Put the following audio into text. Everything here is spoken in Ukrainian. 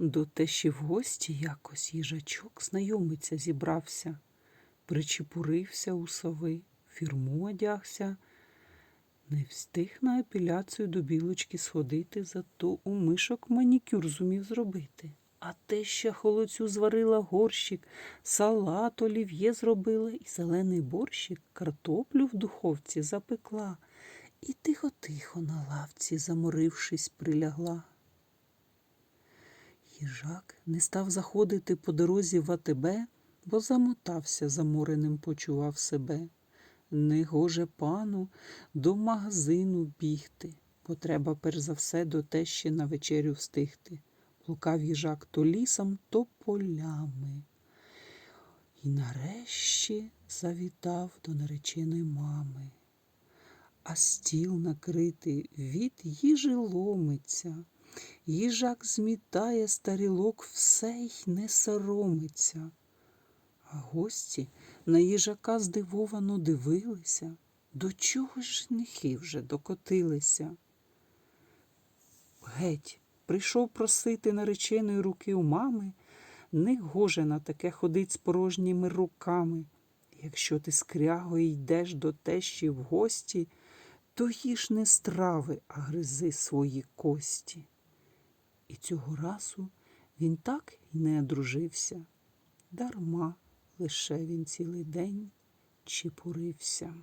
До тещі в гості якось їжачок знайомиться зібрався, причепурився у сови, фірму одягся. Не встиг на апеляцію до білочки сходити, зато у мишок манікюр зумів зробити. А теща холодцю зварила горщик, салат олів'є зробила і зелений борщик, картоплю в духовці запекла і тихо-тихо на лавці, заморившись, прилягла. Їжак не став заходити по дорозі в АТБ, бо замотався, замореним почував себе. Негоже пану до магазину бігти, бо треба перш за все до тещі на вечерю встигти. Блукав їжак то лісом, то полями. І нарешті завітав до нареченої мами. А стіл накритий від їжі ломиться. Їжак змітає старілок, все й не соромиться. А гості на їжака здивовано дивилися, до чого ж жнихи вже докотилися. Геть, прийшов просити нареченої руки у мами, не гоже на таке ходить з порожніми руками. Якщо ти з крягою йдеш до тещі в гості, то їж не страви, а гризи свої кості. І цього разу він так і не одружився. Дарма лише він цілий день чепурився.